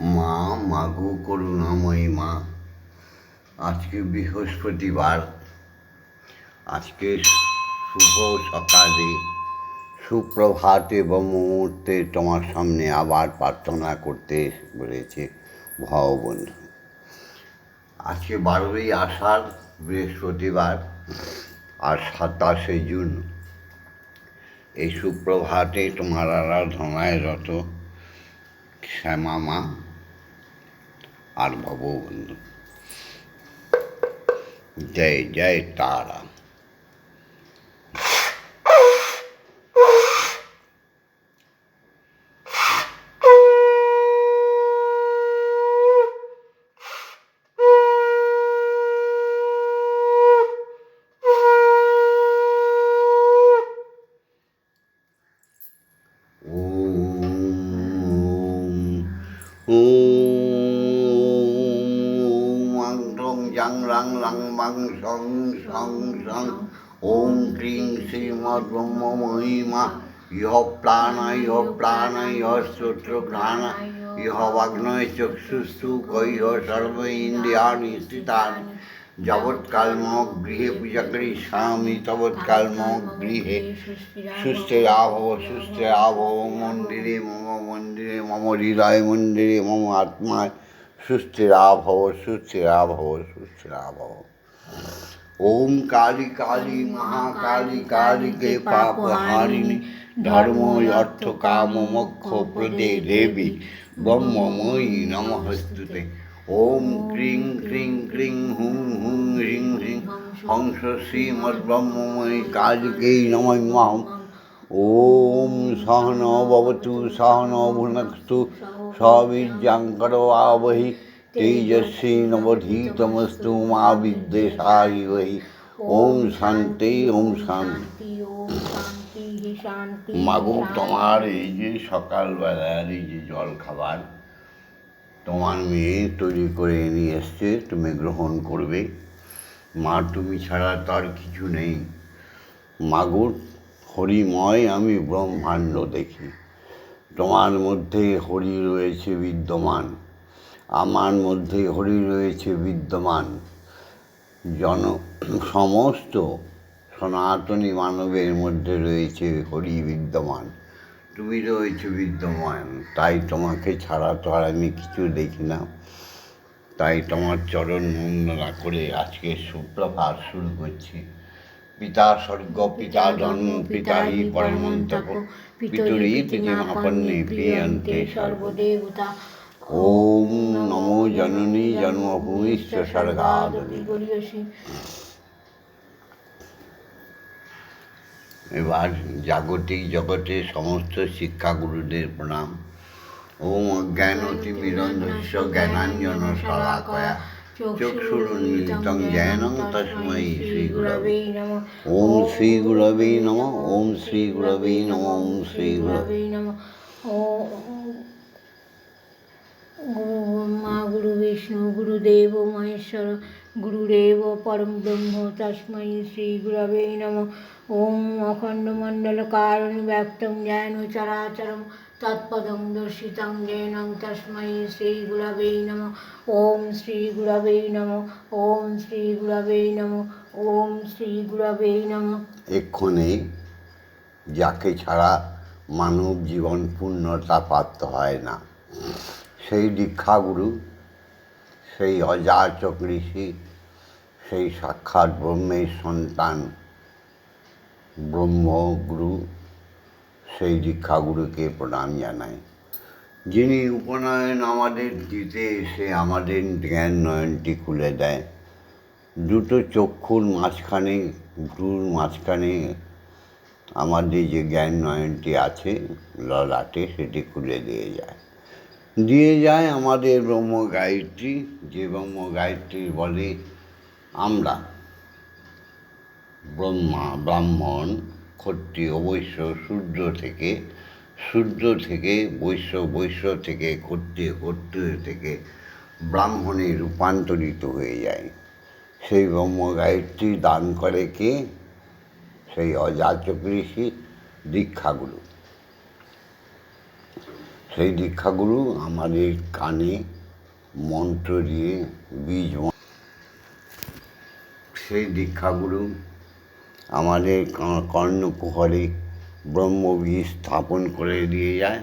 মা, মাগো করুণাময়ী মা, আজকে বৃহস্পতিবার। আজকে শুভ সকালে, সুপ্রভাত এবং মুহূর্তে তোমার সামনে আবার প্রার্থনা করতে বলেছে ভগবন্ধু আজকে বারোই আষাঢ়, বৃহস্পতিবার আর সাতাশে জুন। এই সুপ্রভাতে তোমার আরাধনায় রত শ্যামা মা। আর ভগবন্ধু জয় জয় জাং রাং লাং মাং সং সং সং ওম ক্রিং শ্রীমদ্ব্রহ্মময়ী মা ইহ প্রাণ ইহ প্রাণ ইহ শ্রোত্র ঘ্রাণ ইহ বাগ্নয় চক্ষুস্তু কৈহ সর্ব ইন্দ্রিয়াণি স্থিতানি যাবৎকালম গৃহে পূজা করি স্বামী তবৎকালম গৃহে সুস্থিরাভব সুস্থিরাভব মন্দিরে মম মন্দিরে মম হৃদয় মন্দিরে মম আত্মায় সুস্থিরাভব সুস্থিরাভব সুস্থিরাভব ওম কালী কালী মহাকালী কালীকে পাপ হারিণী, ধর্ম অর্থ কাম মোক্ষ প্রদে দেবী, ব্রহ্মময়ী নমস্তুতে ওম ক্রিং ক্রিং ক্রিং হুম হুম হ্রিং হ্রিং হংস শ্রীমদ্ব্রহ্মময়ী কালিকেই নমঃ ওম সহন ভবতু আবহি তেজস্বী নবধীতমস্তু মা বিদ্বেষাহি বহি ওম শান্তি ওম শান্তি মাগো তোমার এই যে সকালবেলার এই যে জল খাবার তোমার মেয়ে তৈরি করে নিয়ে এসছে তুমি গ্রহণ করবে মা তুমি ছাড়া তার কিছু নেই মাগুর হরিময় আমি ব্রহ্মাণ্ড দেখি তোমার মধ্যে হরি রয়েছে বিদ্যমান, আমার মধ্যে হরি রয়েছে বিদ্যমান। জন, সমস্ত সনাতনী মানবের মধ্যে রয়েছে হরি বিদ্যমান। তুমি রয়েছে বিদ্যমান, তাই তোমাকে ছাড়া তো আর আমি কিছু দেখি না। তাই তোমার চরণ বন্দনা করে আজকে সুপ্রভাত শুরু করছি। পিতা স্বর্গ পিতা জন্ম পিতা হি পরমন্তপ পিতুরি পিতিমাপন্নে প্রিয়ন্তে সর্বদেবতা। ওম নমো জননী জন্মভূমিশ্চ স্বর্গাদপি এবার জাগতিক জগতে সমস্ত শিক্ষাগুরুদের প্রণাম। ওম অজ্ঞানতি মিরন্ধস্য জ্ঞানাঞ্জন শলাকয়া চক্ষুরুন্মিলিতং জ্ঞানং তস্मै শ্রীগুরবে ওম শ্রী গুরবে নম ওম শ্রী গুরবে নম ওম শ্রী গুরবে গুরু ব্রহ্মা গুরু বিষ্ণু গুরুদেব মহেশ্বর গুরুদেব পরম ব্রহ্ম তস্मै শ্রী গুরবে নমঃ ওম অখণ্ডমণ্ডল কারণ ব্যক্তং জ্ঞান চরাচরম তৎপদং দর্শিতং জ্ঞানং তস্मै শ্রী গুরবে নমঃ ওম শ্রী গুরবে নমঃ ওম শ্রী গুরবে নমঃ ওম শ্রী গুরবে নমঃ এক্ষণে যাকে ছাড়া মানব জীবন পূর্ণতা প্রাপ্ত হয় না সেই দীক্ষাগুরু সেই অযাচক ঋষি সেই সাক্ষাৎ ব্রহ্মের সন্তান ব্রহ্মগুরু সেই দীক্ষাগুরুকে প্রণাম জানাই যিনি উপনয়ন আমাদের দিতে এসে আমাদের জ্ঞান নয়নটি খুলে দেয়। দুটো চক্ষুর মাঝখানে ভ্রুর মাঝখানে আমাদের যে জ্ঞান নয়নটি আছে, ললাটে সেটি খুলে দিয়ে যায়। দিয়ে যায় আমাদের ব্রহ্ম গায়ত্রী যে ব্রহ্ম গায়ত্রী বলে আমরা ব্রহ্মা, ব্রাহ্মণ, ক্ষত্রিয় বৈশ্য সূর্য থেকে সূর্য থেকে, বৈশ্য বৈশ্য থেকে, ক্ষত্রিয় ক্ষত্রিয় থেকে ব্রাহ্মণে রূপান্তরিত হয়ে যায়। সেই ব্রহ্ম গায়ত্রী দান করে কে? সেই অযাচক ঋষি দীক্ষাগুরু। সেই দীক্ষাগুরু আমাদের কানে মন্ত্র দিয়ে বীজ সেই দীক্ষাগুরু আমাদের কর্ণকুহরে ব্রহ্মবীজ স্থাপন করে দিয়ে যায়।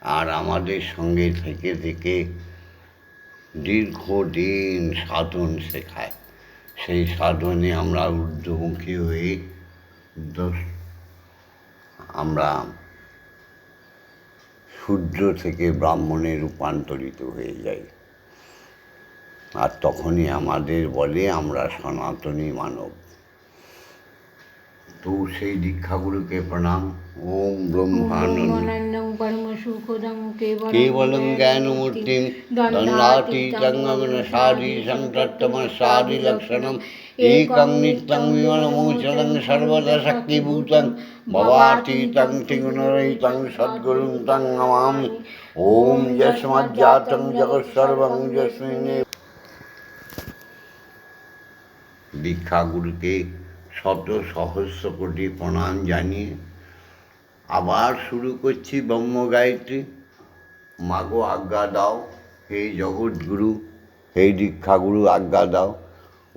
আর আমাদের সঙ্গে থেকে থেকে দীর্ঘদিন সাধন শেখায়। সেই সাধনে আমরা ঊর্ধ্বমুখী হয়ে আমরা সূর্য থেকে ব্রাহ্মণে রূপান্তরিত হয়ে যাই। আর তখনই আমাদের বলে আমরা সনাতনী মানব। তো সেই দীক্ষাগুলোকে প্রণাম। ওম কেবলং সারি সারি লক্ষণম। একং নিত্যং সর্বদা শক্তিভূতং ভবাতীতং ত্রিগুণরহিতং সদ্গুরুং তং নমামি। ওম যস্মজ্জাতং দীক্ষাগুরুকে শত সহস্র কোটি প্রণাম জানিয়ে আবার শুরু করছি ব্রহ্ম গায়ত্রী। মাগো আজ্ঞা দাও, হে জগৎগুরু হে দীক্ষাগুরু আজ্ঞা দাও।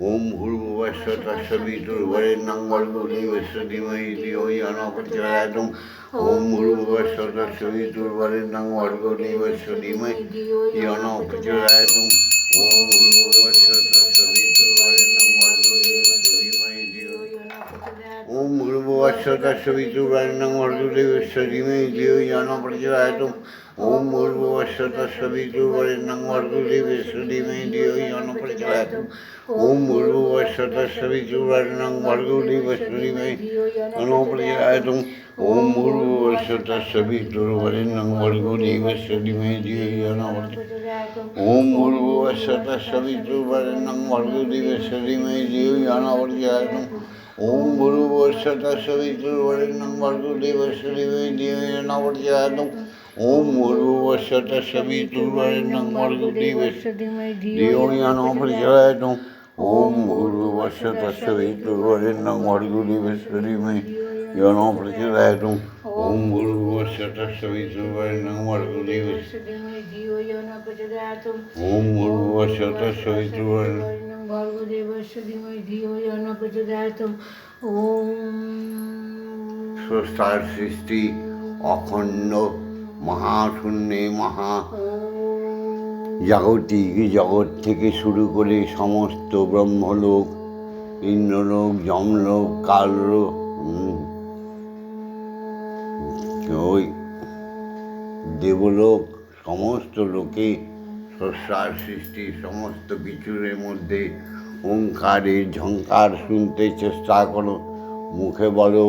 ওম ভূর্ভুবস্ব তস্বিতুর্বরেণ্যং ভর্গো দেবস্য ধীমহি হি অনপ্রচোদয়াৎ ওম ভূর্ভুবস্ব তস্বিতুর্বরেণ্যং ভর্গো দেবস্য ধীমহি অনপ্রচোদয়াৎ ওম ভূর্ভুবস্ব তস্বিতুর্বরেণ্যং ওম ভূর্ভুবস্ব তস্বিতুর্বরেণ্যং ভর্গো দেবস্য ধীমহি ধিয়ো হি অনপ্রচোদয়াৎ ওম ভূর্ভুবস্ব তস্বিতুর্বরেণ্যং ভর্গো দেবস্য ধীমহি ধিয়ো হি অনপ্রচোদয়াৎ ওম ভূর্ভুবস্ব তস্বিতুর্বরেণ্যং ভর্গো দেবস্য ধীমহি অনপ্রচোদয়াৎ ওম ভূর্ভুবস্ব তস্বিতুর্বরেণ্যং ভর্গো দেবস্য ধীমহি ধিয়ো হি অনপ্রচোদয়াৎ ওম ভূর্ভুবস্ব তস্বিতুর্বরেণ্যং ভর্গো দেবস্য ধীমহি ধিয়ো হি অনপ্রচোদয়াৎ ওম ভূর্ভুবস্ব তস্বিতুর্বরেণ্যং ভর্গো দেবস্য ধীমহি ধিয়ো হি অনপ্রচোদয়াৎ ওম ভূর্ভুবস্ব তস্বিতুর্বরেণ্যং ভর্গো দেবস্য ধিয়ো হি অনপ্রচোদয়াৎ স্রষ্টার সৃষ্টি অখণ্ড মহাশূন্যে মহা জাগতিক জগৎ থেকে শুরু করে সমস্ত ব্রহ্মলোক, ইন্দ্রলোক, যমলোক, কাললোক ওই দেবলোক, সমস্ত লোকে স্রষ্টার সৃষ্টি, সমস্ত কিছুর মধ্যে ওঙ্কারের ঝঙ্কার শুনতে চেষ্টা করো। মুখে বলো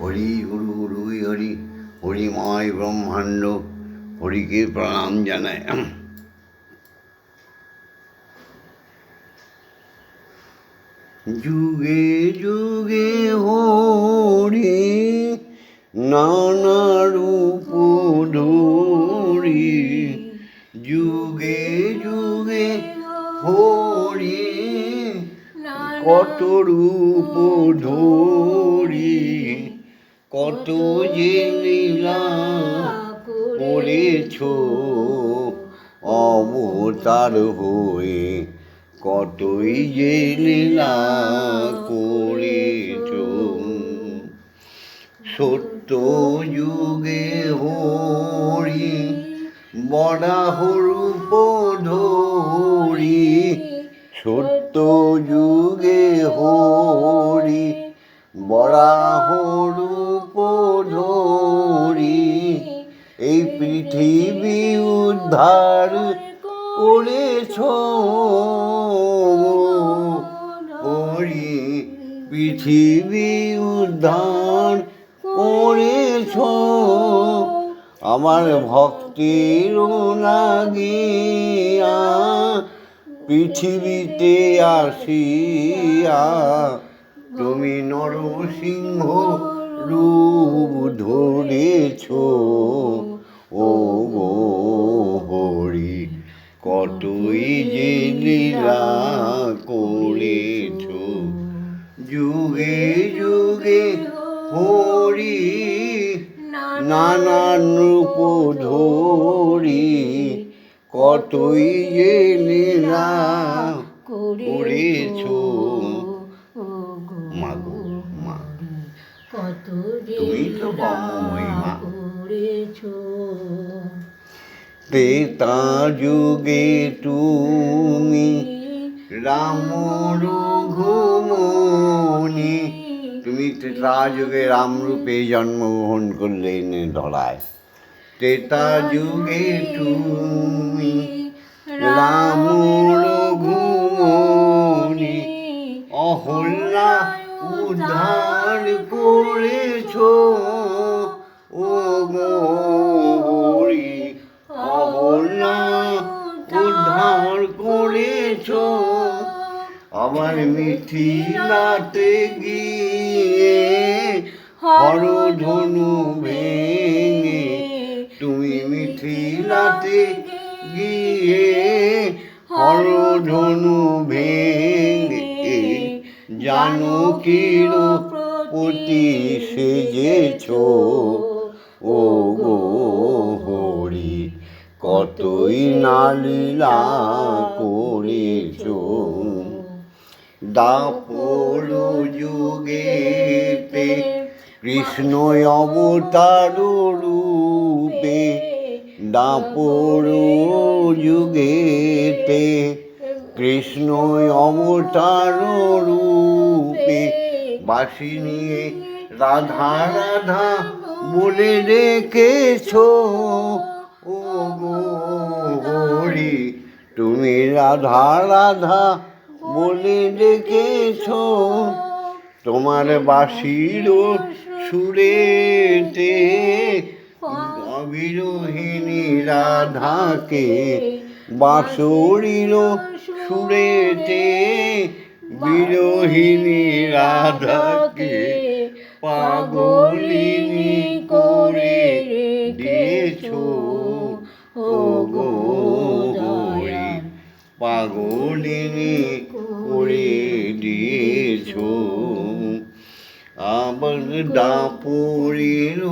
হরি গুরু গুরুই হরি হরিময় ব্রহ্মাণ্ড, হরিকে প্রণাম জানায়। যুগে যুগে হরি নানা রূপ ধরি, যুগে যুগে হরি, কত রূপ ধরি, কত যে লীলা করেছ, অবতার হয়ে কতই যে লীলা করেছ। সত্য যুগে হরি বরাহ রূপ ধরি সত্য যুগে হরি বরাহ রূপ ধরি এই পৃথিবী উদ্ধার করেছ। পৃথিবী উদ্ধার করেছ? আমার ভক্তির লাগিয়া পৃথিবীতে আসিয়া তুমি নরসিংহ রূপ ধরেছ। ও গো হরি, কতই যে লীলা করেছ। যুগে যুগে নানান রূপ ধরি কতই যে লীলা করেছ মাগো মা কত তুমি তো মা। তেতা যুগে তুমি রাম রঘুমণি তুমি ত্রেতা যুগে রামরূপে জন্মগ্রহণ করলে ধরায় ত্রেতা যুগে তুমি রাম রঘুমণি অহল্যা উদ্ধার করেছ, ও গৌরী অহল্যা উদ্ধার করেছ। আমার মিথিলাতে গিয়ে হরধনু ভেঙে তুমি মিথিলাতে গিয়ে হরধনু ভেঙে জানকীর প্রতি সেজেছ? ও গো হরি, কতই নালীলা করেছ? দাপর যুগেতে কৃষ্ণ অবতার রূপে দাপর যুগেতে কৃষ্ণ অবতার রূপে বাসি নিয়ে রাধা রাধা বলে রেখেছ ও হরি। তুমি রাধা রাধা বলে রেখেছ তোমার বাসির সুরেতে অবিরোহিণী রাধাকে বাঁশরির সুরেতে বিরোহিণী রাধাকে পাগলিনী করে দিয়েছ ও গো পাগলিনী করে দিয়েছ। দাপুরীর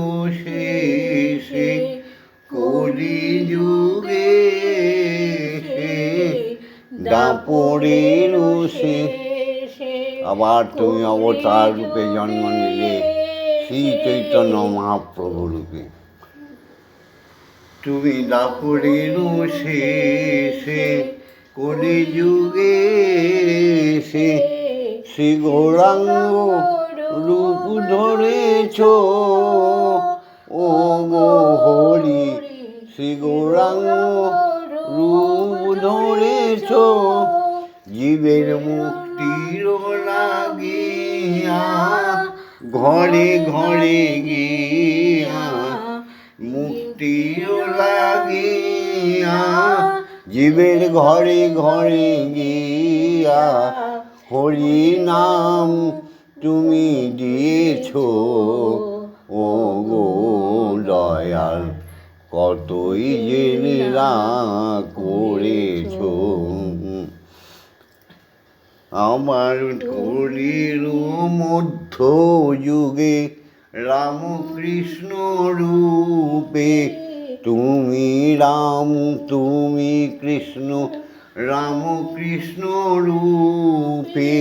শেষে কলি যুগে দাপুরীর শেষে আবার তুমি অবতার রূপে জন্ম নিলে শ্রী চৈতন্য মহাপ্রভু রূপে। তুমি দাপুরের শেষে কলি যুগে সে শ্রী গৌরাঙ্গ রূপ ধরেছ। ও গো হরি, শ্রী গৌরাঙ্গ, রূপ ধরেছ। জীবের মুক্তির লাগিয়া, ঘরে ঘরে গিয়া, মুক্তির লাগিয়া, জীবের ঘরে ঘরে গিয়া, হরি নাম তুমি দিয়েছ। ও গো দয়াল, কতই যে করেছ। আমার কলির মধ্য যুগে রামকৃষ্ণ রূপে তুমি রাম, তুমি কৃষ্ণ, রামকৃষ্ণ রূপে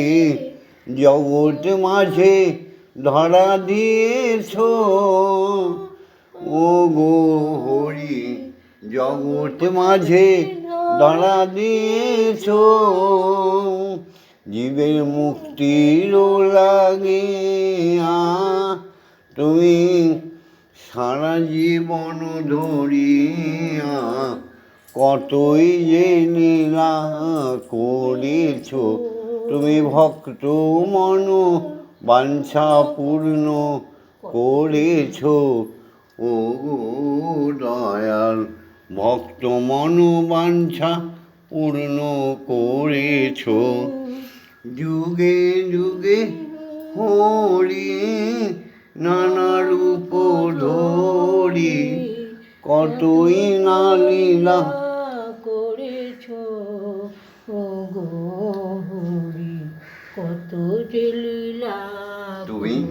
জগৎ মাঝে ধরা দিয়েছ। ও গো হরি, জগৎ মাঝে ধরা দিয়েছ। জীবের মুক্তির লাগে তুমি সারা জীবন ধরিয়া কতই যে নীলা করেছ। তুমি ভক্ত মন বাঞ্ছা পূর্ণ করেছ। ও দয়াল, ভক্ত মন বাঞ্ছা পূর্ণ করেছ। যুগে যুগে হরি, নানা রূপ ধরি, কতই না লীলা তুমি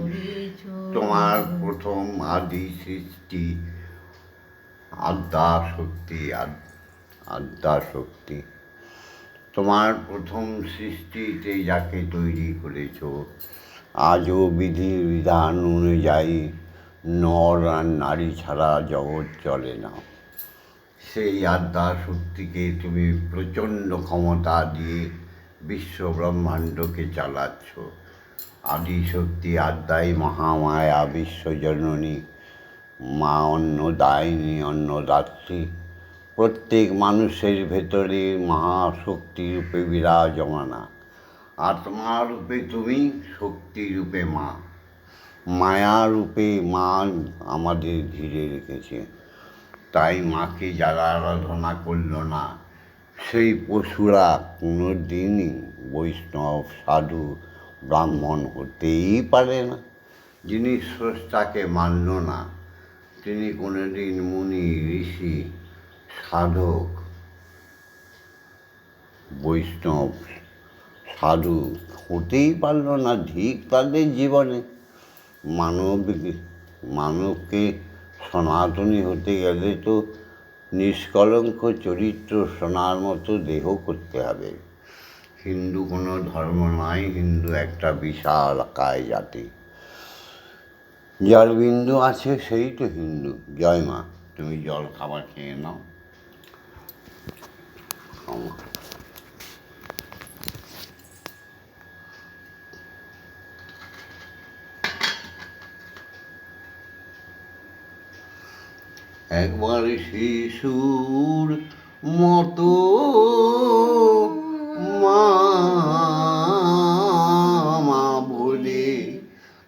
তোমার প্রথম আদি সৃষ্টি আদ্যা শক্তি আদ- আদ্যা শক্তি। তোমার প্রথম সৃষ্টিতে যাকে তৈরি করেছ আজও বিধি বিধান অনুযায়ী নর আর নারী ছাড়া জগৎ চলে না। সেই আদ্যা শক্তিকে তুমি প্রচণ্ড ক্ষমতা দিয়ে বিশ্ব ব্রহ্মাণ্ডকে চালাচ্ছ। আদি শক্তি আদ্যাই মহামায়া, বিশ্বজননী, মা অন্ন, দায়িনী অন্নদাত্রী প্রত্যেক মানুষের ভেতরে মহাশক্তি রূপে বিরাজমানা। আত্মা রূপে তুমি, শক্তি রূপে মা। মায়া রূপে মা আমাদের ঘিরে রেখেছে। তাই মাকে যারা আরাধনা করল না সেই পশুরা কোনো দিনই বৈষ্ণব, সাধু, ব্রাহ্মণ হতেই পারে না। যিনি স্রষ্টাকে মানল না, তিনি কোনোদিন মুনি, ঋষি, সাধক, বৈষ্ণব, সাধু হতেই পারল না ঠিক তাদের জীবনে। মানব, মানবকে সনাতনী হতে গেলে তো নিষ্কলঙ্ক চরিত্র সোনার মতো দেহ করতে হবে। হিন্দু কোনো ধর্ম নয়, হিন্দু একটা বিশাল কায় জাতি। যার বিন্দু আছে, সেই তো হিন্দু। জয় মা, তুমি জল খাবার খেয়ে নাও। একবার শিশুর মতো মা বলে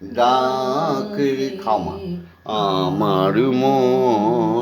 ডাক খামা আমার মন